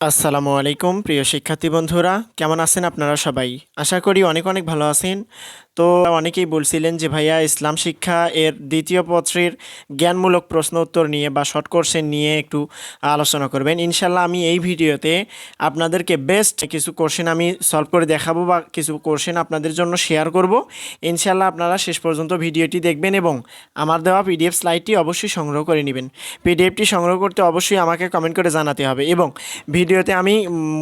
আসসালামু আলাইকুম, প্রিয় শিক্ষার্থী বন্ধুরা। কেমন আছেন আপনারা সবাই? আশা করি অনেক অনেক ভালো আছেন। তো অনেকেই বলছিলেন যে, ভাইয়া, ইসলাম শিক্ষা এর দ্বিতীয় পত্রের জ্ঞানমূলক প্রশ্ন উত্তর নিয়ে বা শর্ট কোর্সের নিয়ে একটু আলোচনা করবেন। ইনশাল্লাহ আমি এই ভিডিওতে আপনাদেরকে বেস্ট কিছু কোশ্চেন আমি সলভ করে দেখাবো বা কিছু কোশ্চেন আপনাদের জন্য শেয়ার করব। ইনশাল্লাহ আপনারা শেষ পর্যন্ত ভিডিওটি দেখবেন এবং আমার দেওয়া পিডিএফ স্লাইডটি অবশ্যই সংগ্রহ করে নেবেন। পিডিএফটি সংগ্রহ করতে অবশ্যই আমাকে কমেন্ট করে জানাতে হবে এবং ভিডিওতে আমি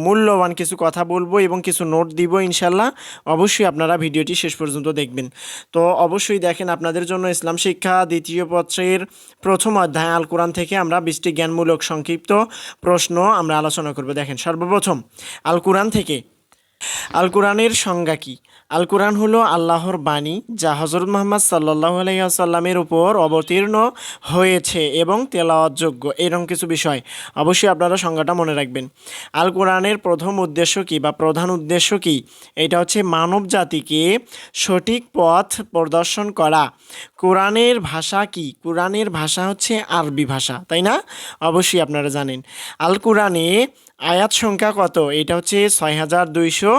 মূল্যবান কিছু কথা বলব এবং কিছু নোট দিব ইনশাল্লাহ অবশ্যই আপনারা ভিডিওটি শেষ পর্যন্ত দেখবেন। তো অবশ্যই দেখেন আপনাদের জন্য ইসলাম শিক্ষা দ্বিতীয় পত্রের প্রথম অধ্যায় আল কোরআন থেকে আমরা বৃষ্টি জ্ঞানমূলক সংক্ষিপ্ত প্রশ্ন আমরা আলোচনা করব। দেখেন সর্বপ্রথম, আল কোরআন থেকে আল কোরআনের সংজ্ঞা কী? আল কোরআন হলো আল্লাহর বাণী, যা হজরত মোহাম্মদ সাল্লাহ আলাইসাল্লামের উপর অবতীর্ণ হয়েছে এবং তেলাওয়াতযোগ্য। এরকম কিছু বিষয় অবশ্যই আপনারা সংজ্ঞাটা মনে রাখবেন। আল কোরআনের প্রথম উদ্দেশ্য কী বা প্রধান উদ্দেশ্য কী? এটা হচ্ছে মানব জাতিকে সঠিক পথ প্রদর্শন করা। কোরআনের ভাষা কি? কোরআনের ভাষা হচ্ছে আরবি ভাষা, তাই না? অবশ্যই আপনারা জানেন। আল কোরআনে আয়াত সংখ্যা কত? এটা হচ্ছে ছয় হাজার দুইশো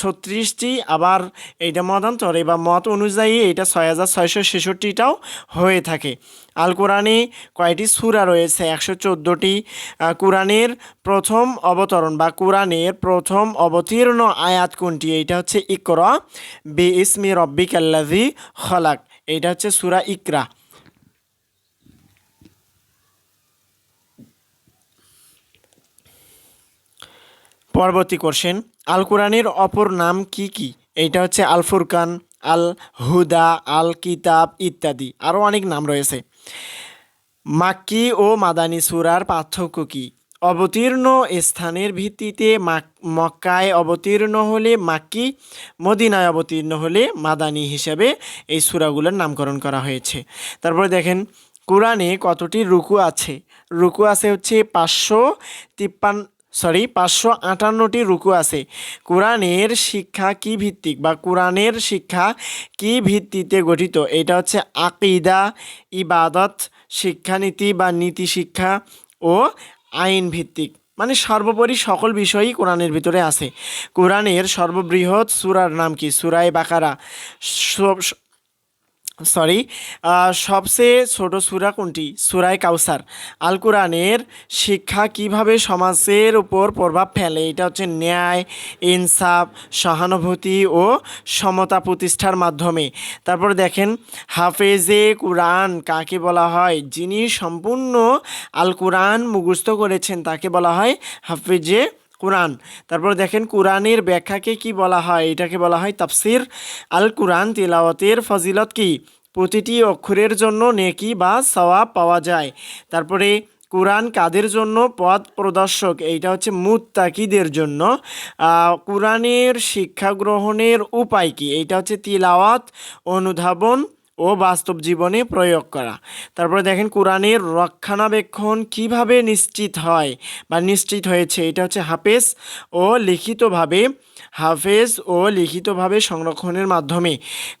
ছত্রিশটি। আবার এইটা মতান্তরে বা মত অনুযায়ী এটা ছয় হাজার ছয়শো ছেষট্টিটাও হয়ে থাকে। আল কোরআনে কয়টি সুরা রয়েছে? একশো চোদ্দোটি। কোরআনের প্রথম অবতরণ বা কোরআনের প্রথম অবতীর্ণ আয়াত কোনটি? এইটা হচ্ছে ইকরা বে ইসমি রব্বিক আল্লাজি খলাক। এইটা হচ্ছে সুরা ইকরা। পরবর্তী কোশ্চেন আল কোরআনের অপর নাম কি কি? এইটা হচ্ছে আল ফুরকান আল হুদা আল কিতাব ইত্যাদি। আরও অনেক নাম রয়েছে। মাক্কি ও মাদানী সুরার পার্থক্য কী? অবতীর্ণ স্থানের ভিত্তিতে মক্কায় অবতীর্ণ হলে মাক্কি, মদিনায় অবতীর্ণ হলে মাদানি হিসেবে এই সুরাগুলোর নামকরণ করা হয়েছে। তারপরে দেখেন, কোরআনে কতটি রুকু আছে? রুকু আছে হচ্ছে পাঁচশো তিপ্পান্ন সরি পাঁচশো আটান্নটি রুকু আছে। কোরআনের শিক্ষা কি ভিত্তিক বা কোরআনের শিক্ষা কি ভিত্তিতে গঠিত? এটা হচ্ছে আকিদা, ইবাদত, শিক্ষানীতি বা নীতি শিক্ষা ও আইন ভিত্তিক। মানে সর্বোপরি সকল বিষয়ই কোরআনের ভিতরে আছে। কোরআনের সর্ববৃহৎ সুরার নাম কি? সুরাই বাকারা। সরি সবচেয়ে ছোট সুরা কোনটি? সুরাই কাউসার। আল কোরআনের শিক্ষা কীভাবে সমাজের উপর প্রভাব ফেলে? এটা হচ্ছে ন্যায়, ইনসাফ, সহানুভূতি ও সমতা প্রতিষ্ঠার মাধ্যমে। তারপর দেখেন, হাফেজে কোরআন কাকে বলা হয়? যিনি সম্পূর্ণ আল কোরআন মুখস্থ করেছেন, তাকে বলা হয় হাফেজে কোরআন। তারপর দেখেন কোরআনের ব্যাখ্যাকে কি বলা হয়? এটাকে বলা হয় তাফসির। আল কোরআন তিলাওয়াতের ফজিলত কি? প্রতিটি অক্ষরের জন্য নেকি বা সওয়াব পাওয়া যায়। তারপরে কোরআন কাদের জন্য? পথ প্রদর্শক। এইটা হচ্ছে মুত্তাকিদের জন্য। কোরআনের শিক্ষা গ্রহণের উপায় কি? এইটা হচ্ছে তিলাওয়াত, অনুধাবন ও বাস্তব জীবনে প্রয়োগ করা। তারপরে দেখেন কোরআনের রক্ষণাবেক্ষণ কীভাবে নিশ্চিত হয় বা নিশ্চিত হয়েছে, এটা হচ্ছে হাফেজ ও লিখিতভাবে, হাফেজ ও লিখিতভাবে সংরক্ষণের মাধ্যমে।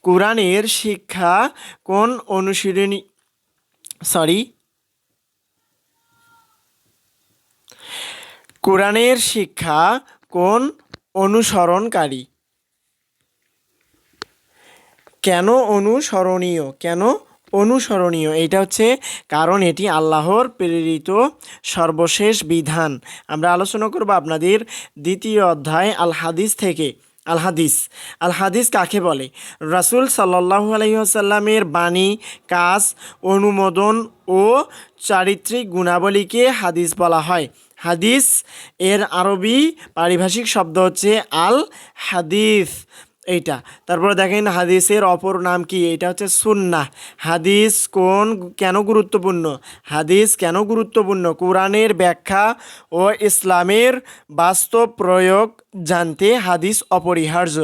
কোরআনের শিক্ষা কোন অনুশীলনী সরি কোরআনের শিক্ষা কোন অনুসরণকারী? কেন অনুসরণীয়? কেন অনুসরণীয়? এটা হচ্ছে কারণ এটি আল্লাহর প্রেরিত সর্বশেষ বিধান। আমরা আলোচনা করব আপনাদের দ্বিতীয় অধ্যায় আল হাদিস থেকে। আল হাদিস আল হাদিস কাকে বলে? রাসুল সাল্লাহু আলহিহাসাল্লামের বাণী, কাজ, অনুমোদন ও চারিত্রিক গুণাবলীকে হাদিস বলা হয়। হাদিস এর আরবি পারিভাষিক শব্দ হচ্ছে আল হাদিস এইটা। তারপরে দেখেন হাদিসের অপর নাম কি? এটা হচ্ছে সুন্না হাদিস কোন কেন গুরুত্বপূর্ণ? হাদিস কেন গুরুত্বপূর্ণ? কোরআনের ব্যাখ্যা ও ইসলামের বাস্তব প্রয়োগ জানতে হাদিস অপরিহার্য।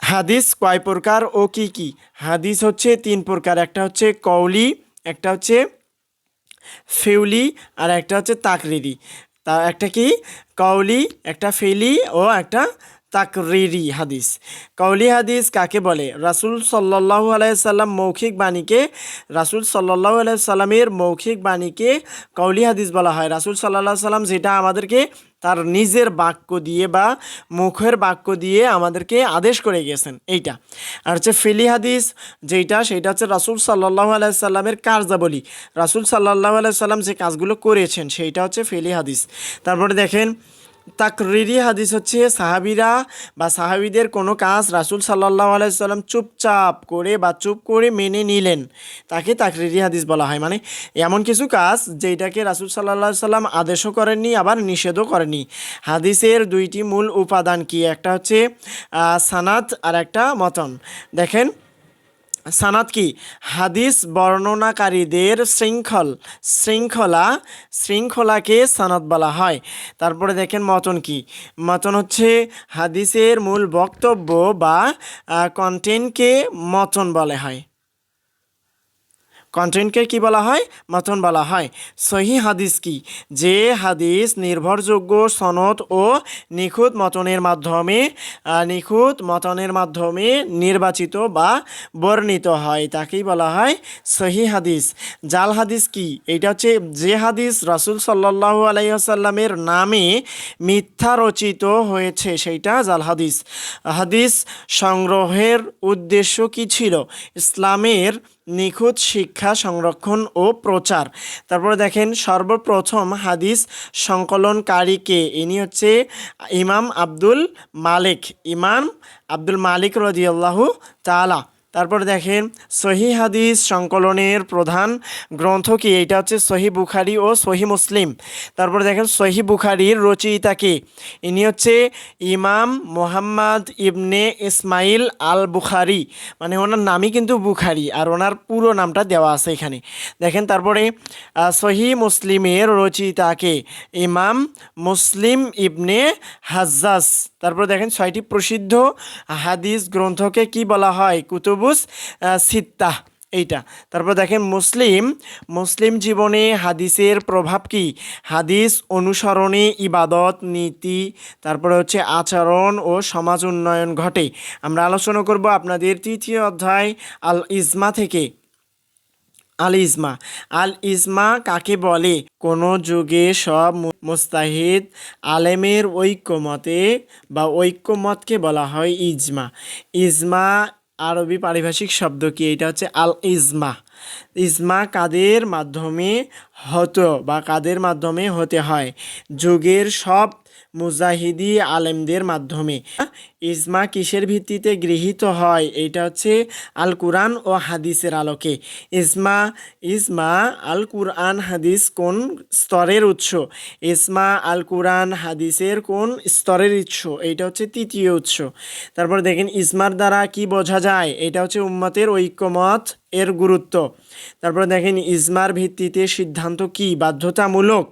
হাদিস কয় প্রকার ও কি কি? হাদিস হচ্ছে তিন প্রকার। একটা হচ্ছে কৌলি একটা হচ্ছে ফেউলি, আর একটা হচ্ছে তাকরিরি তা একটা কি? কৌলি একটা ফেলি ও একটা তাকরিরি হাদিস। কৌলি হাদিস কাকে বলে? রাসুল সাল্লাহ আলাইসাল্লাম মৌখিক বাণীকে, রাসুল সাল্লাহ আলাইসাল্লামের মৌখিক বাণীকে কৌলি হাদিস বলা হয়। রাসুল সাল্লাহ সাল্লাম যেটা আমাদেরকে তার নিজের বাক্য দিয়ে বা মুখের বাক্য দিয়ে আমাদেরকে আদেশ করে গেছেন, এইটা। আর হচ্ছে ফিলি হাদিস যেইটা সেটা হচ্ছে রাসুল সাল্লাহ আলাইসাল্লামের কার্যাবলী। রাসুল সাল্লাহ আলাইসাল্লাম যে কাজগুলো করেছেন, সেইটা হচ্ছে ফিলি হাদিস। তারপরে দেখেন তাকরিরি হাদিস হচ্ছে, সাহাবিরা বা সাহাবিদের কোনো কাজ রাসুল সাল্লাহ আলাইসাল্লাম চুপচাপ করে বা চুপ করে মেনে নিলেন। তাকে তাকরিরি হাদিস বলা হয়। মানে এমন কিছু কাজ যেটাকে রাসুল সাল্লাহ সাল্লাম আদেশও করেননি, আবার নিষেধও করেননি। হাদিসের দুইটি মূল উপাদান কি? একটা হচ্ছে সানাত আর একটা মতন। দেখেন সানাত কি? হাদিস বর্ণনাকারীদের শৃঙ্খল, শৃঙ্খলা, শৃঙ্খলাকে সানাদ বলা হয়। তারপরে দেখেন মতন কি? মতন হচ্ছে হাদিসের মূল বক্তব্য বা কন্টেন্টকে মতন বলা হয়। কন্টেন্টকে কি বলা হয়? মতন বলা হয়। সহি হাদিস কি? যে হাদিস নির্ভরযোগ্য সনদ ও নিখুঁত মতনের মাধ্যমে নিখুঁত মতনের মাধ্যমে নির্বাচিত বা বর্ণিত হয়, তাকেই বলা হয় সহি হাদিস। জাল হাদিস কি? এটা হচ্ছে যে হাদিস রাসুল সাল্লাহ আলাইসাল্লামের নামে মিথ্যা রচিত হয়েছে, সেইটা জাল হাদিস। হাদিস সংগ্রহের উদ্দেশ্য কি ছিল? ইসলামের নিখুঁত শিক্ষা, সংরক্ষণ ও প্রচার। তারপরে দেখেন, সর্বপ্রথম হাদিস সংকলনকারীকে ইনি হচ্ছে ইমাম আব্দুল মালিক। ইমাম আব্দুল মালিক রদিয়াল্লাহু তালা তারপর দেখেন, সহি হাদিস সংকলনের প্রধান গ্রন্থ কি? এটা হচ্ছে সহি বুখারি ও সহি মুসলিম। তারপর দেখেন, সহি বুখারির রচয়িতাকে ইনি হচ্ছে ইমাম মোহাম্মদ ইবনে ইসমাইল আল বুখারি মানে ওনার নামই কিন্তু বুখারি আর ওনার পুরো নামটা দেওয়া আছে এখানে। দেখেন, তারপরে সহি মুসলিমের রচয়িতাকে ইমাম মুসলিম ইবনে হাজ্জাস তারপর দেখেন ছয়টি প্রসিদ্ধ হাদিস গ্রন্থকে কি বলা হয়? কুতুবুস সিত্তাহ এইটা। তারপর দেখেন মুসলিম মুসলিম জীবনে হাদিসের প্রভাব কি? হাদিস অনুসরণে ইবাদত, নীতি, তারপরে হচ্ছে আচরণ ও সমাজ উন্নয়ন ঘটে। আমরা আলোচনা করব আপনাদের তৃতীয় অধ্যায় আল ইজমা থেকে। আল ইজমা আল ইজমা কাকে বলে? কোনো যুগে সব মুস্তাহিদ আলেমের ঐক্যমতে বা ঐক্যমতকে বলা হয় ইজমা। ইজমা আরবি পারিভাষিক শব্দ কি? এটা হচ্ছে আল ইজমা ইজমা কাদের মাধ্যমে হতো বা কাদের মাধ্যমে হতে হয়? যুগের সব মুজাহিদি আলেমদের মাধ্যমে। ইজমা কিসের ভিত্তিতে গৃহীত হয়? এটা হচ্ছে আল কুরআন ও হাদিসের আলোকে। ইজমা ইজমা আল কুরআন হাদিস কোন স্তরের উৎস? ইজমা আল কুরআন হাদিসের কোন স্তরের উৎস? এইটা হচ্ছে তৃতীয় উৎস। তারপর দেখেন, ইজমার দ্বারা কি বোঝা যায়? এটা হচ্ছে উম্মতের ঐক্যমত এর গুরুত্ব। তারপরে দেখেন ইজমার ভিত্তিতে সিদ্ধান্ত কি? বাধ্যতামূলক।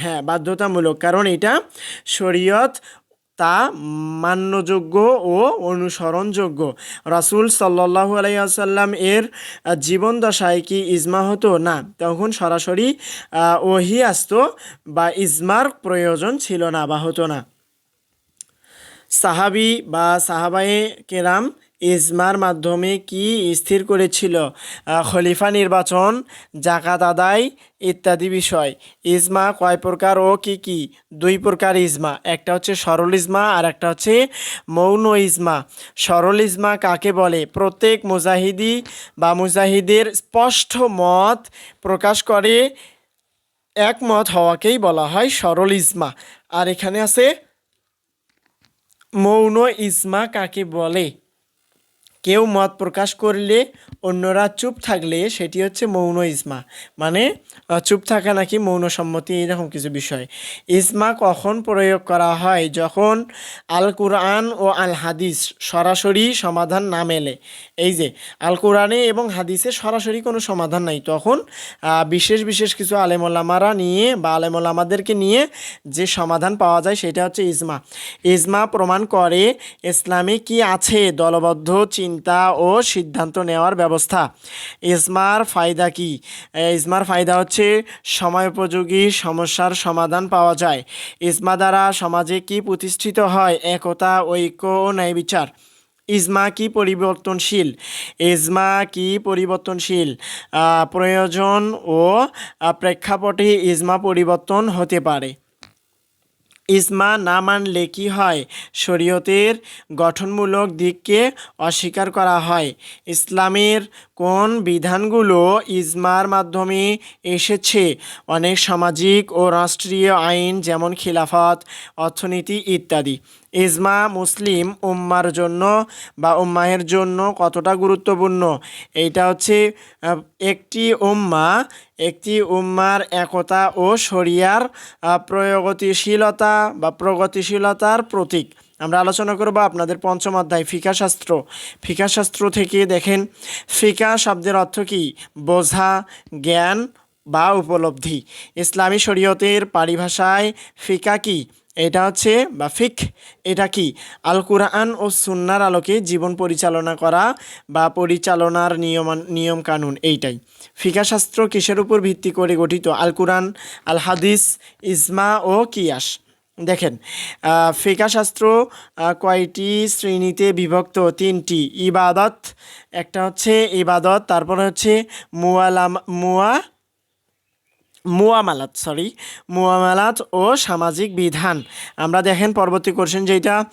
হ্যাঁ বাধ্যতামূলক। কারণ এটা শরীয়ত তা মান্যযোগ্য ও অনুসরণযোগ্য। রাসুল সাল্লাহু আলাইসাল্লাম এর জীবন দশায় কি ইজমা হতো? না। তখন সরাসরি ওহি আসতো বা ইজমার প্রয়োজন ছিল না বা হতো না। সাহাবি বা সাহাবায়ে কেরাম ইজমার মাধ্যমে কি স্থির করেছিল? খলিফা নির্বাচন, জাকাত আদায় ইত্যাদি বিষয়। ইজমা কয় প্রকার ও কি কি? দুই প্রকার ইজমা। একটা হচ্ছে সরল ইজমা আর একটা হচ্ছে মৌন ইজমা। সরল ইজমা কাকে বলে? প্রত্যেক মুজাহিদি বা মুজাহিদের স্পষ্ট মত প্রকাশ করে একমত হওয়াকেই বলা হয় সরল ইজমা। আর এখানে আছে মৌন ইজমা কাকে বলে? কেউ মত প্রকাশ করলে অন্যরা চুপ থাকলে সেটি হচ্ছে মৌন ইজমা। মানে চুপ থাকা নাকি মৌন সম্মতি এরকম কিছু বিষয়। ইজমা কখন প্রয়োগ করা হয়? যখন আল কুরআন ও আল হাদিস সরাসরি সমাধান না মেলে। এই যে আল কোরআনে এবং হাদিসে সরাসরি কোনো সমাধান নাই। তখন বিশেষ বিশেষ কিছু আলেমোলামারা নিয়ে বা আলেমোলামাদেরকে নিয়ে যে সমাধান পাওয়া যায় সেটা হচ্ছে ইজমা। ইজমা প্রমাণ করে ইসলামে কি আছে দলবদ্ধ চিহ্ন চিন্তা ও সিদ্ধান্ত নেওয়ার ব্যবস্থা। ইজমার ফায়দা কি? এ, ইজমার ফায়দা হচ্ছে সময় উপযোগী সমস্যার সমাধান পাওয়া যায়। ইজমা দ্বারা সমাজে কি প্রতিষ্ঠিত হয়? একতা ঐক্য ও ন্যায় বিচার। ইজমা কি পরিবর্তনশীল? ইজমা কি পরিবর্তনশীল? প্রয়োজন ও প্রেক্ষাপটে ইজমা পরিবর্তন হতে পারে। ইজমা না মানলে কি হয়? শরীয়তের গঠনমূলক দিককে অস্বীকার করা হয়। ইসলামের কোন বিধানগুলো ইজমার মাধ্যমে এসেছে? অনেক সামাজিক ও রাষ্ট্রীয় আইন যেমন খিলাফত, অর্থনীতি ইত্যাদি। ইজমা মুসলিম উম্মার জন্য বা উম্মাহের জন্য কতটা গুরুত্বপূর্ণ? এইটা হচ্ছে একটি উম্মা, একটি উম্মার একতা ও শরিয়ার প্রগতিশীলতা বা প্রগতিশীলতার প্রতীক। আমরা আলোচনা করব আপনাদের পঞ্চম অধ্যায়, ফিকা শাস্ত্র। ফিকা শাস্ত্র থেকে দেখেন, ফিকা শব্দের অর্থ কি? বোঝা, জ্ঞান বা উপলব্ধি। ইসলামী শরীয়তের পারিভাষায় ফিকা কি? এটা হচ্ছে বা ফিক এটা কি? আল কুরআন ও সুন্নার আলোকে জীবন পরিচালনা করা বা পরিচালনার নিয়ম নিয়ম কানুন এইটাই। ফিকা শাস্ত্র কিসের উপর ভিত্তি করে গঠিত? আল কুরআন আল হাদিস ইজমা ও কিয়াস। দেখেন আহ, ফিকা শাস্ত্র আহ, কয়টি শ্রেণীতে বিভক্ত? তিনটি। ইবাদত একটা হচ্ছে ইবাদত তারপরে হচ্ছে মুয়ালাম মুয়া মুয়ামালাত সরি মুয়ামালাত ও সামাজিক বিধান। আমরা দেখেন পরবর্তী কোশ্চেন যেটা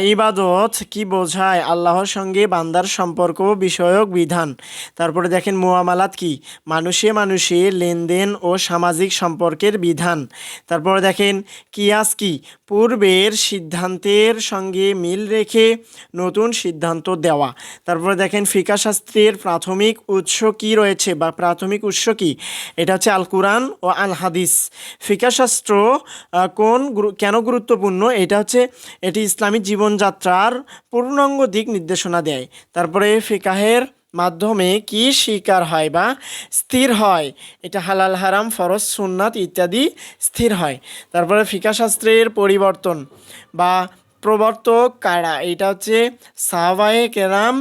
ইবাদত কি বোঝায়? আল্লাহর সঙ্গে বান্দার সম্পর্ক বিষয়ক বিধান। তারপরে দেখেন মুয়ামালাত কি? মানুষে মানুষে লেনদেন ও সামাজিক সম্পর্কের বিধান। তারপরে দেখেন কিয়াস কি? পূর্বের সিদ্ধান্তের সঙ্গে মিল রেখে নতুন সিদ্ধান্ত দেওয়া। তারপরে দেখেন ফিকা শাস্ত্রের প্রাথমিক উৎস কি রয়েছে বা প্রাথমিক উৎস কি? এটা হচ্ছে আল কুরআন ও আল হাদিস। ফিকা শাস্ত্র কোন কেন গুরুত্বপূর্ণ? এটা হচ্ছে, এটি ইসলামী জীবনযাত্রার পূর্ণাঙ্গ দিক নির্দেশনা দেয়। তারপরে ফিকাহের মাধ্যমে কি স্বীকার হয় বা স্থির হয়? এটা হালাল, হারাম, ফরজ, সুন্নাত ইত্যাদি স্থির হয়। তারপরে ফিকাশাস্ত্রের পরিবর্তন বা প্রবর্তক কারা? এটা হচ্ছে সাহবায়ে কেরাম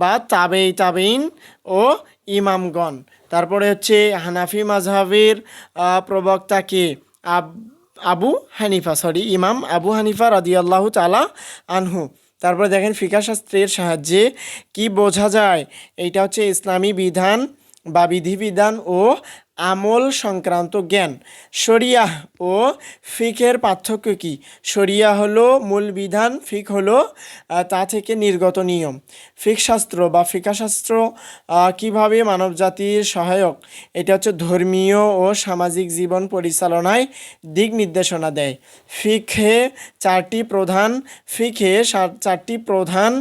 বা তাবেই তাবেইন ও ইমামগণ। তারপরে হচ্ছে হানাফি মাজহাবের প্রবক্তা কে? আব হানিফা, সরি, ইমাম আবু হানিফা রাদিয়াল্লাহু তালা আনহু। তারপরে দেখেন ফিকা শাস্ত্রের সাহায্যে কি বোঝা যায়? এইটা হচ্ছে ইসলামী বিধান বা বিধিবিধান ও আমল সংক্রান্ত জ্ঞান। শরিয়াহ ও ফিকের পার্থক্য কি? শরিয়া হলো মূল বিধান ফিক হলো তা থেকে নির্গত নিয়ম। ফিক শাস্ত্র বা ফিকাশাস্ত্র কীভাবে মানবজাতির সহায়ক? এটা হচ্ছে ধর্মীয় ও সামাজিক জীবন পরিচালনায় দিক নির্দেশনা দেয়। ফিখে চারটি প্রধান ফিখে চারটি প্রধান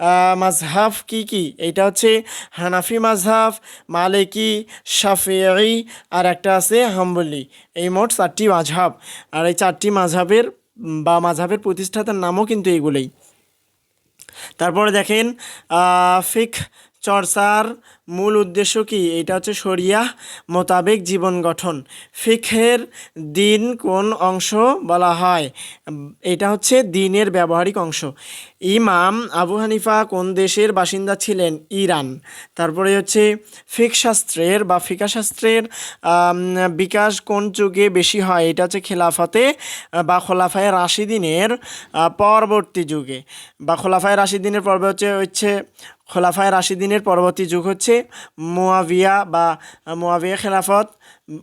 আহ, মাঝহাব কি কি? এটা হচ্ছে হানাফি মাঝহাব মালিকি শাফিঈ আর একটা আছে হাম্বলি। এই মোট চারটি মাঝাব। আর এই চারটি মাঝাবের বা মাঝাবের প্রতিষ্ঠাতার নামও কিন্তু এগুলোই তারপরে দেখেন ফিক চর্চার মূল উদ্দেশ্য কি? এটা হচ্ছে শরিয়াহ মোতাবেক জীবন গঠন। ফিখের দিন কোন অংশ বলা হয়? এটা হচ্ছে দিনের ব্যবহারিক অংশ। ইমাম আবু হানিফা কোন দেশের বাসিন্দা ছিলেন? ইরান। তারপরে হচ্ছে ফিক শাস্ত্রের বা ফিকা শাস্ত্রের বিকাশ কোন যুগে বেশি হয়? এটা হচ্ছে খেলাফতে বা খোলাফায় রাশিদিনের পরবর্তী যুগে। বা খোলাফায় রাশিদিনের পর্বে হচ্ছে হচ্ছে খোলাফায় রাশিদিনের পরবর্তী যুগ হচ্ছে মুয়াবিয়া বা মুয়াবিয়া খেলাফত,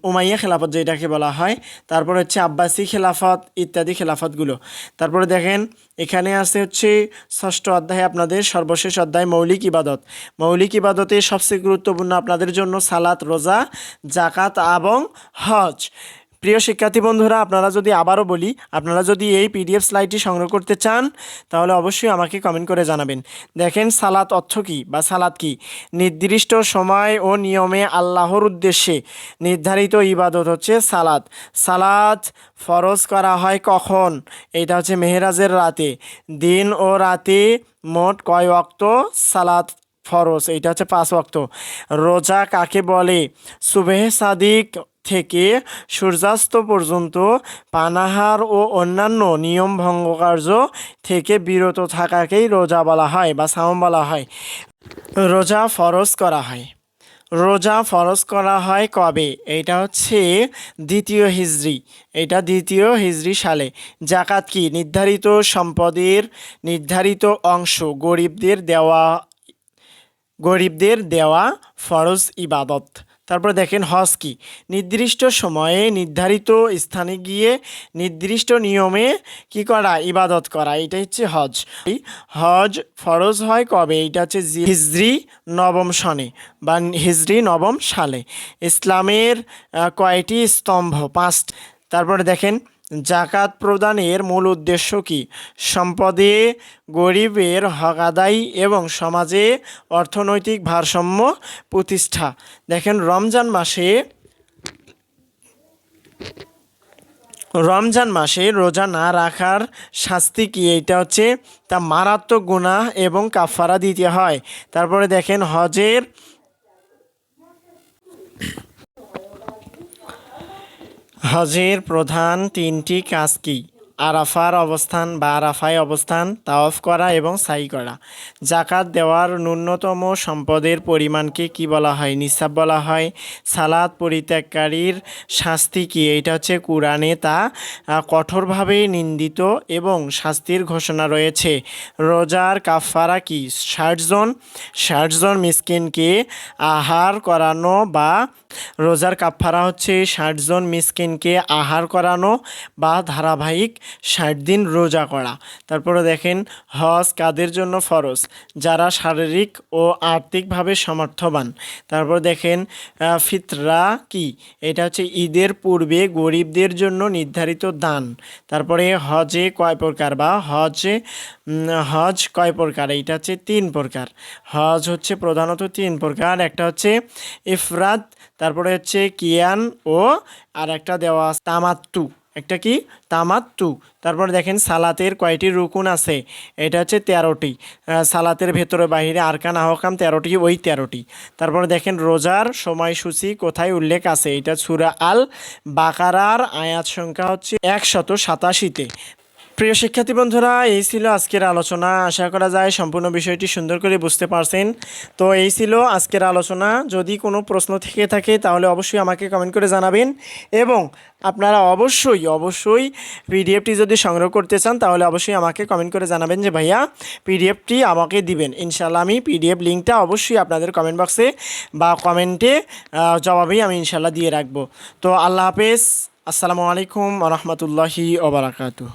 উমাইয়া খেলাফত যেটাকে বলা হয়। তারপর হচ্ছে আব্বাসি খেলাফত ইত্যাদি খেলাফতগুলো। তারপরে দেখেন, এখানে আছে হচ্ছে ষষ্ঠ অধ্যায় আপনাদের সর্বশেষ অধ্যায় মৌলিক ইবাদত। মৌলিক ইবাদতে সবচেয়ে গুরুত্বপূর্ণ আপনাদের জন্য সালাত, রোজা জাকাত এবং হজ। প্রিয় শিক্ষার্থী বন্ধুরা, আপনারা যদি আবারও বলি, আপনারা যদি এই পিডিএফ স্লাইডটি সংগ্রহ করতে চান, তাহলে অবশ্যই আমাকে কমেন্ট করে জানাবেন। দেখেন, সালাত অর্থ কী বা সালাত কি? নির্দিষ্ট সময় ও নিয়মে আল্লাহর উদ্দেশ্যে নির্ধারিত ইবাদত হচ্ছে সালাত। সালাত ফরজ করা হয় কখন? এটা হচ্ছে মেহেরাজের রাতে। দিন ও রাতে মোট কয় অক্ত সালাত ফরজ? এটা হচ্ছে পাঁচ ওয়াক্ত। রোজা কাকে বলে? সুবেহ সাদিক থেকে সূর্যাস্ত পর্যন্ত পানাহার ও অন্যান্য নিয়ম ভঙ্গ কার্য থেকে বিরত থাকাকেই রোজা বলা হয় বা সাওম বলা হয়। রোজা ফরজ করা হয়। রোজা ফরজ করা হয় কবে? এটা হচ্ছে দ্বিতীয় হিজরি। এটা দ্বিতীয় হিজরি সালে। জাকাত কি? নির্ধারিত সম্পদের নির্ধারিত অংশ গরিবদের দেওয়া গরিবদের দেওয়া ফরজ ইবাদত। তারপর দেখেন হজ কি? নির্দিষ্ট সময়ে নির্ধারিত স্থানে গিয়ে নির্দিষ্ট নিয়মে কি করা? ইবাদত করা। এটা হচ্ছে হজ। হজ ফরজ হয় কবে? এটা হচ্ছে হিজরি নবম সনে বা হিজরি নবম সালে। ইসলামের কয়টি স্তম্ভ? পাঁচ তারপরে দেখেন জাকাত প্রদানের মূল উদ্দেশ্য কি? সম্পদে গরিবের হক আদায় এবং সমাজে অর্থনৈতিক ভারসাম্য প্রতিষ্ঠা। দেখেন, রমজান মাসে রমজান মাসে রোজা না রাখার শাস্তি কি? এটা হচ্ছে তা মারাত্মক গুণা এবং কাফারা দিতে হয়। তারপরে দেখেন, হজের হজের প্রধান তিনটি কাজ কি? আরাফার অবস্থান বা আরাফায় অবস্থান, তাওয়াফ করা এবং সাই করা। জাকাত দেওয়ার ন্যূনতম সম্পদের পরিমাণকে কি বলা হয়? নিসাব বলা হয় সালাদ পরিত্যাগকারীর শাস্তি কি? এটা হচ্ছে কোরআনে তা কঠোরভাবে নিন্দিত এবং শাস্তির ঘোষণা রয়েছে। রোজার কাফারা কি? ষাটজন ষাটজন মিসকিনকে আহার করানো বা রোজার কাফারা হচ্ছে ষাটজন মিসকিনকে আহার করানো বা ধারাবাহিক ষাট দিন রোজা করা। তারপরে দেখেন, হজ কাদের জন্য ফরজ? যারা শারীরিক ও আর্থিকভাবে সমর্থবান। তারপর দেখেন ফিতরা কি? এটা হচ্ছে ঈদের পূর্বে গরিবদের জন্য নির্ধারিত দান। তারপরে হজে কয় প্রকার বা? হজে হজ কয় প্রকার? এইটা হচ্ছে তিন প্রকার। হজ হচ্ছে প্রধানত তিন প্রকার। একটা হচ্ছে ইফরাত, তারপরে হচ্ছে কিয়ান ও আর একটা দেওয়া তামাত্তু। একটা কি? তামাত্তু। তারপর দেখেন সালাতের কয়টি রুকুন আছে? এটা হচ্ছে তেরোটি। সালাতের ভেতরে বাহিরে আরকান আহকাম তেরোটি, ওই তেরোটি। তারপর দেখেন রোজার সময়সূচি কোথায় উল্লেখ আছে? এটা সুরা আল বাকারার আয়াত সংখ্যা হচ্ছে একশত সাতাশিতে। প্রিয় শিক্ষার্থী বন্ধুরা, এই ছিল আজকের আলোচনা। আশা করা যায় সম্পূর্ণ বিষয়টি সুন্দর করে বুঝতে পারছেন। তো এই ছিল আজকের আলোচনা। যদি কোনো প্রশ্ন থেকে থাকে, তাহলে অবশ্যই আমাকে কমেন্ট করে জানাবেন। এবং আপনারা অবশ্যই অবশ্যই পিডিএফটি যদি সংগ্রহ করতে চান, তাহলে অবশ্যই আমাকে কমেন্ট করে জানাবেন যে, ভাইয়া পিডিএফটি আমাকে দিবেন। ইনশাল্লাহ আমি পিডিএফ লিঙ্কটা অবশ্যই আপনাদের কমেন্ট বক্সে বা কমেন্টে জবাবেই আমি ইনশাল্লাহ দিয়ে রাখব। তো আল্লাহ হাফেজ। আসসালামু আলাইকুম রহমতুল্লাহি ওবরাকাতু